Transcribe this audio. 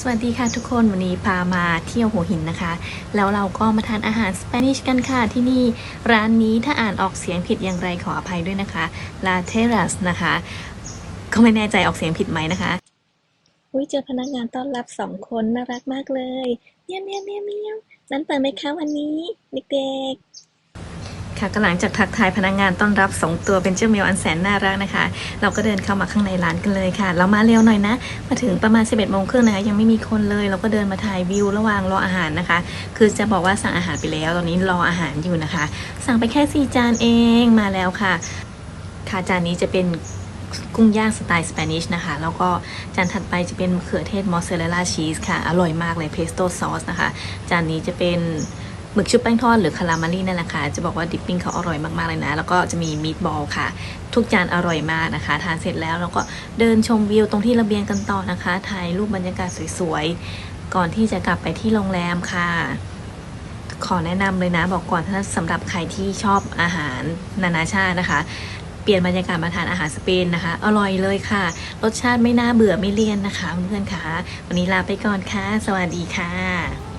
สวัสดีค่ะทุกคนวันนี้พามาเที่ยวหัวหินนะคะ แล้วเราก็มาทานอาหารสเปนิชกันค่ะที่นี่ร้านนี้ถ้าอ่านออกเสียงผิดอย่างไรขออภัยด้วยนะคะ La Terrace นะคะ ก็ไม่แน่ใจออกเสียงผิดไหมนะคะอุ้ยเจอพนักงานต้อนรับสองคนน่ารักมากเลยเมียวเมียวเมียวเมียวนั้นเปิดไหมคะวันนี้เด็ก ค่ะก็หลังจากทักทายพนักงานต้อนรับสองตัวเป็นเจ้าเมียวอันแสนน่ารักนะคะ เราก็เดินเข้ามาข้างในร้านกันเลยค่ะ เรามาเร็วหน่อยนะ มาถึงประมาณ 11โมงครึ่งนะคะยังไม่มีคนเลย เราก็เดินมาถ่ายวิวระหว่างรออาหารนะคะ คือจะบอกว่าสั่งอาหารไปแล้ว ตอนนี้รออาหารอยู่นะคะ สั่งไปแค่ 4 จานเองมาแล้วค่ะ ค่ะจานนี้จะเป็นกุ้งย่างสไตล์สเปนิชนะคะ แล้วก็จานถัดไปจะเป็นมะเขือเทศมอสซาเรลล่าชีสค่ะ อร่อยมากเลยเพสโต้ซอสนะคะ จานนี้จะเป็น หมึกชุบแป้งทอดหรือคารามารีนั่นแหละค่ะจะบอกว่าดิปปิ้งเขาอร่อยมากๆเลยนะ แล้วก็จะมีมีดบอลค่ะ ทุกจานอร่อยมากนะคะ ทานเสร็จแล้วเราก็เดินชมวิวตรงที่ระเบียงกันต่อนะคะถ่ายรูปบรรยากาศสวยๆ ก่อนที่จะกลับไปที่โรงแรมค่ะ ขอแนะนำเลยนะบอกก่อนถ้าสำหรับใครที่ชอบอาหารนานาชาตินะคะเปลี่ยนบรรยากาศมาทานอาหารสเปนนะคะ อร่อยเลยค่ะ รสชาติไม่น่าเบื่อไม่เลี่ยนนะคะเพื่อนๆค่ะ วันนี้ลาไปก่อนค่ะ สวัสดีค่ะ